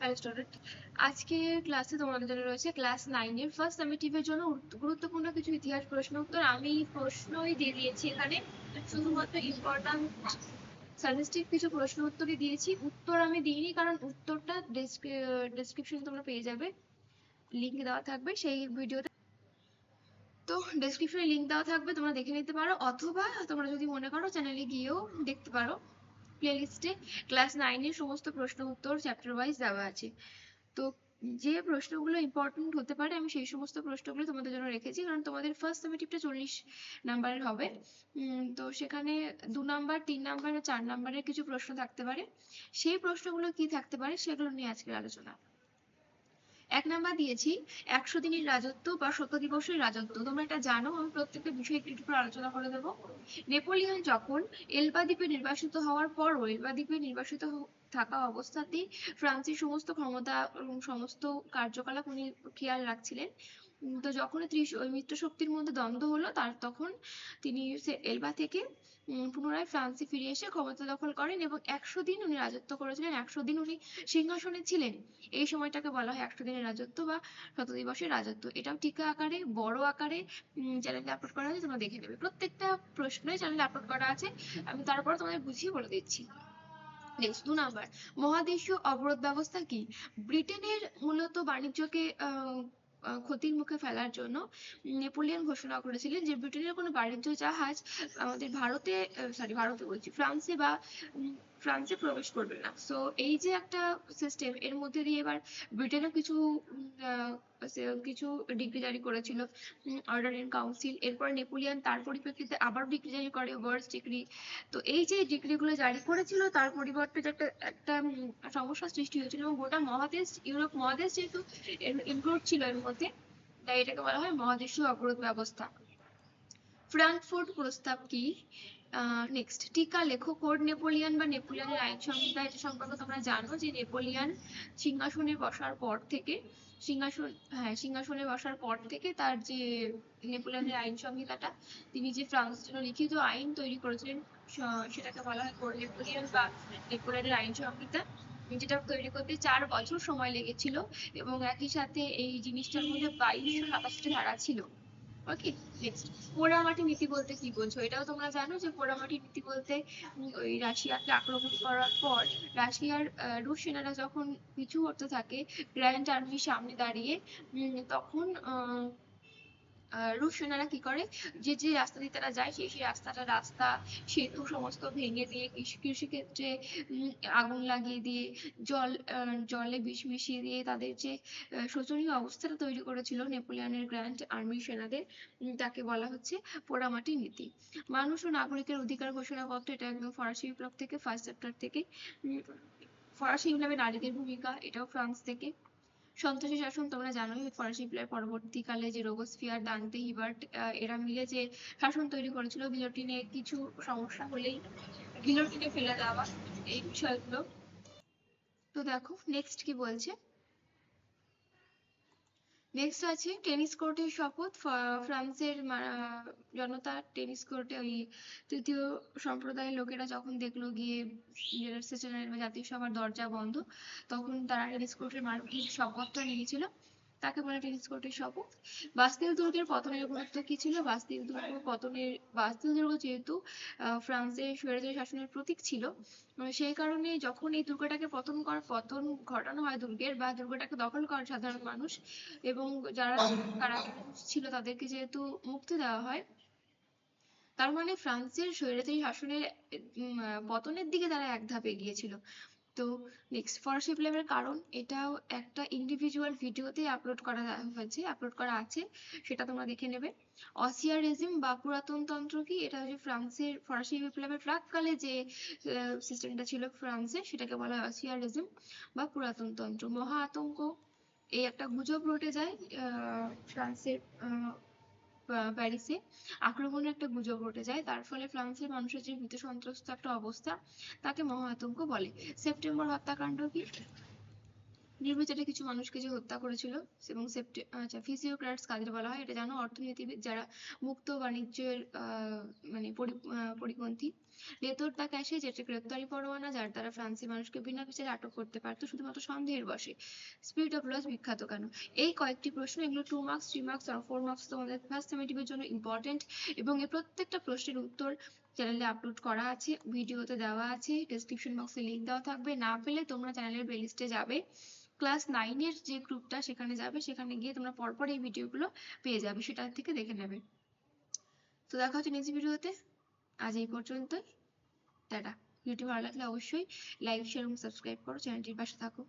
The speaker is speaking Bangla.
হ্যালো স্টুডেন্ট আজকের ক্লাসে তোমাদের জন্য রয়েছে ক্লাস নাইনের ফার্স্ট সামেটিভের জন্য গুরুত্বপূর্ণ কিছু ইতিহাস প্রশ্ন উত্তর। আমি প্রশ্নই দিয়ে দিয়েছি এখানে। শুধুমাত্র ইম্পর্ট্যান্ট সাজেস্টিভ কিছু প্রশ্ন উত্তরই দিয়েছি। উত্তর আমি দিইনি কারণ উত্তরটা ডেসক্রিপশন তোমরা পেয়ে যাবে। লিঙ্ক দেওয়া থাকবে সেই ভিডিওতে তো। ডেসক্রিপশনে লিঙ্ক দেওয়া থাকবে, তোমরা দেখে নিতে পারো। অথবা তোমরা যদি মনে করো চ্যানেলে গিয়েও দেখতে পারো। প্লেলিস্টে ক্লাস নাইনের সমস্ত প্রশ্ন উত্তর চ্যাপ্টার ওয়াইজ দেওয়া আছে। তো যে প্রশ্নগুলো ইম্পর্টেন্ট হতে পারে, আমি সেই সমস্ত প্রশ্নগুলো তোমাদের জন্য রেখেছি, কারণ তোমাদের ফার্স্ট সেমিটিভটা চল্লিশ নাম্বারের হবে। তো সেখানে দু নাম্বার, তিন নাম্বার চার নাম্বারের কিছু প্রশ্ন থাকতে পারে। সেই প্রশ্নগুলো কি থাকতে পারে, সেগুলো নিয়ে আজকের আলোচনা। এক নাম্বার দিয়েছি, একশো দিনের রাজত্ব বা শত দিবসের রাজত্ব। তোমরা এটা জানো, আমি প্রত্যেকটা বিষয়ে একটু একটু আলোচনা করে দেবো। নেপোলিয়ন যখন এলবা দ্বীপে নির্বাসিত হওয়ার পরও, এলবা দ্বীপে নির্বাসিত থাকা অবস্থাতেই ফ্রান্সের সমস্ত ক্ষমতা এবং সমস্ত কার্যকলাপ উনি খেয়াল রাখছিলেন। তো যখন ত্রিশ, ওই মিত্র শক্তির মধ্যে দ্বন্দ্ব হলো, তার তখন তিনি এলবা থেকে পুনরায় ফ্রান্সে ফিরে এসে ক্ষমতা দখল করেন এবং একশো দিন উনি রাজত্ব করেছিলেন। একশো দিন উনি সিংহাসনে ছিলেন। এই সময়টাকে বলা হয় একশো দিনের রাজত্ব বা শত দিবসের রাজত্ব। এটাও টিকা আকারে, বড় আকারে চ্যানেলে আপলোড করা আছে, তোমরা দেখে নেবে। প্রত্যেকটা প্রশ্নই চ্যানেলে আপলোড করা আছে। আমি তারপর তোমাদের বুঝিয়ে বলে দিচ্ছি। নেক্সট, দু নাম্বার। মহাদেশীয় অবরোধ ব্যবস্থা কি? ব্রিটেনের মূলত বাণিজ্যকে ক্ষতির মুখে ফেলার জন্য নেপোলিয়ান ঘোষণা করেছিলেন যে ব্রিটেনের কোনো বাণিজ্য জাহাজ আমাদের ভারতে সরি ভারতে বলছি, ফ্রান্সে বা ফ্রান্সে প্রবেশ করবে না। সো এই যে একটা সিস্টেম এর মধ্যে দিয়ে এবার ব্রিটেনও কিছু কিছু ডিগ্রি জারি করেছিল অর্ডার ইন কাউন্সিল এরপর নেপোলিয়ন তার পরিপ্রেক্ষিতে আবার ডিগ্রি জারি করে ওয়ার্স ডিগ্রি তো এই যে ডিগ্রি গুলো জারি করেছিল, তার পরিবর্তে একটা একটা সমস্যার সৃষ্টি হয়েছিল এবং গোটা মহাদেশ, ইউরোপ মহাদেশ যেহেতু ইনক্লুড ছিল এর মধ্যে, তাই এটাকে বলা হয় মহাদেশীয় অবরোধ ব্যবস্থা ফ্রাঙ্কফুর্ট প্রস্তাব কি? নেক্সট টিকা লেখো কোড নেপোলিয়ন বা নেপোলিয়নের আইন সংহিতা এটা সম্পর্কে তোমরা জানো যে নেপোলিয়ন সিংহাসনে বসার পর থেকে, সিংহাসন হ্যাঁ সিংহাসনে বসার পর থেকে তার যে নেপোলিয়নের আইন সংহিতাটা, তিনি যে ফ্রান্সের জন্য লিখিত আইন তৈরি করেছিলেন সেটাকে বলা হয় কোড নেপোলিয়ন বা নেপোলিয়নের আইন সংহিতা। যেটা তৈরি করতে চার বছর সময় লেগেছিল এবং একই সাথে এই জিনিসটার মধ্যে বাইশশো সাতাশটা ধারা ছিল। ওকে নেক্সট পোড়ামাটি নীতি বলতে কি বলছো এটাও তোমরা জানো যে পোড়ামাটি নীতি বলতে ওই রাশিয়াকে আক্রমণ করার পর রাশিয়ার আহ, রুশ সেনারা যখন পিছু হটতে থাকে গ্র্যান্ড আর্মির সামনে দাঁড়িয়ে তখন আহ, আহ, রুশ সেনারা কি করে? যে যে রাস্তা দিয়ে তারা যায় সেই সেই রাস্তাটা রাস্তা সেতু সমস্ত ভেঙে দিয়ে কৃষি কৃষিক্ষেত্রে আগুন লাগিয়ে দিয়ে জল জলে বিষ মিশিয়ে দিয়ে তাদের যে শোচনীয় অবস্থাটা তৈরি করেছিল নেপোলিয়নের গ্র্যান্ড আর্মি সেনাদের তাকে বলা হচ্ছে পোড়ামাটি নীতি। মানুষ ও নাগরিকের অধিকার ঘোষণা ঘোষণাপত্র এটা একদম ফরাসি বিপ্লব থেকে ফার্স্ট চ্যাপ্টার থেকে ফরাসি বিপ্লবে নারীদের ভূমিকা এটাও ফ্রান্স থেকে। সন্ত্রাসী শাসন তোমরা জানোই, ফরাসি পরবর্তীকালে যে রোবসফিয়ার দান্তে, হিবার্ট এরা মিলে যে শাসন তৈরি করেছিল, গিলোটিনে কিছু সমস্যা হলেই গিলোটিনে ফেলে দেওয়া এই বিষয়গুলো। তো দেখো নেক্সট কি বলছে? নেক্সট আছে টেনিস কোর্টের শপথ। ফ্রান্সের জনতা টেনিস কোর্টে ওই তৃতীয় সম্প্রদায়ের লোকেরা যখন দেখল গিয়ে জাতীয় সভার দরজা বন্ধ, তখন তারা টেনিস কোর্টের মাঠে শপথটা নিয়েছিল। তাকে বলে কোর্টের শপথ বাস্তিল দুর্গের পতনের গুরুত্ব কি ছিল? বাস্তিল দুর্গ পতনের বাস্তিল দুর্গ যেহেতু ফ্রান্সের স্বৈরাচারী শাসনের প্রতীক ছিল সেই কারণে যখন এই দুর্গটাকে পতন কর, পতন ঘটানো হয় দুর্গের বা দুর্গটাকে দখল করে সাধারণ মানুষ এবং যারা কারাগারে ছিল তাদেরকে যেহেতু মুক্তি দেওয়া হয়, তার মানে ফ্রান্সের স্বৈরাচারী শাসনের পতনের দিকে তারা এক ধাপ এগিয়েছিল। তো নেক্সট ফরাসি বিপ্লবের কারণ, এটাও একটা ইন্ডিভিজুয়াল ভিডিওতে আপলোড করা হয়েছে আপলোড করা আছে, সেটা তোমরা দেখে নেবে। অসিয়ারিজম বা পুরাতনতন্ত্র কি? এটা হচ্ছে ফ্রান্সের ফরাসি বিপ্লবের প্রাককালে যে সিস্টেমটা ছিল ফ্রান্সের, সেটাকে বলা হয় অসিয়ারিজম বা পুরাতনতন্ত্র। মহা আতঙ্ক, এই একটা গুজব রটে যায় ফ্রান্সের প্যারিসে আক্রমণের একটা গুজব রটে যায়। তার ফলে ফ্রান্সের মানুষের যে ভীত সন্ত্রস্ত একটা অবস্থা, তাকে মহা আতঙ্ক বলে। সেপ্টেম্বর হত্যাকাণ্ড কি? নির্বিচারে কিছু মানুষকে যে হত্যা করেছিল এবং আচ্ছা ফিজিওক্র্যাটস কাদের বলা হয়? এটা জানো? অর্থনীতিবিদ যারা মুক্ত বাণিজ্যের মানে পরিপন্থী। লেতর দা ক্যাশে যেটা গ্রেপ্তারি পরোয়ানা, যার দ্বারা ফ্রান্সে মানুষকে বিনা বিচারে আটক করতে পারতো, শুধুমাত্র সন্দেহের বশে। স্পিরিট অফ লস বিখ্যাত কেন? এই কয়েকটি প্রশ্ন, এগুলো টু মার্কস থ্রি মার্কস আর ফোর মার্কস তোমাদের ফার্স্ট সেমিটিভের জন্য ইম্পর্টেন্ট এবং এই প্রত্যেকটা প্রশ্নের উত্তর চ্যানেলে আপলোড করা আছে ভিডিওতে দেওয়া আছে ডেসক্রিপশন বক্সে লিংক দেওয়া থাকবে। না পেলে তোমরা চ্যানেলের প্লেলিস্টে যাবে। ক্লাস নাইনের যে গ্রুপটা সেখানে যাবে, সেখানে গিয়ে তোমরা পরপর এই ভিডিওগুলো পেয়ে যাবে, সেটা থেকে দেখে নেবে। তো দেখা হচ্ছে নেক্সট ভিডিওতে আজ এই পর্যন্তই। টাটা। ভিডিওটি ভালো লাগলে অবশ্যই লাইক শেয়ার এবং সাবস্ক্রাইব করো। চ্যানেলটির পাশে থাকো।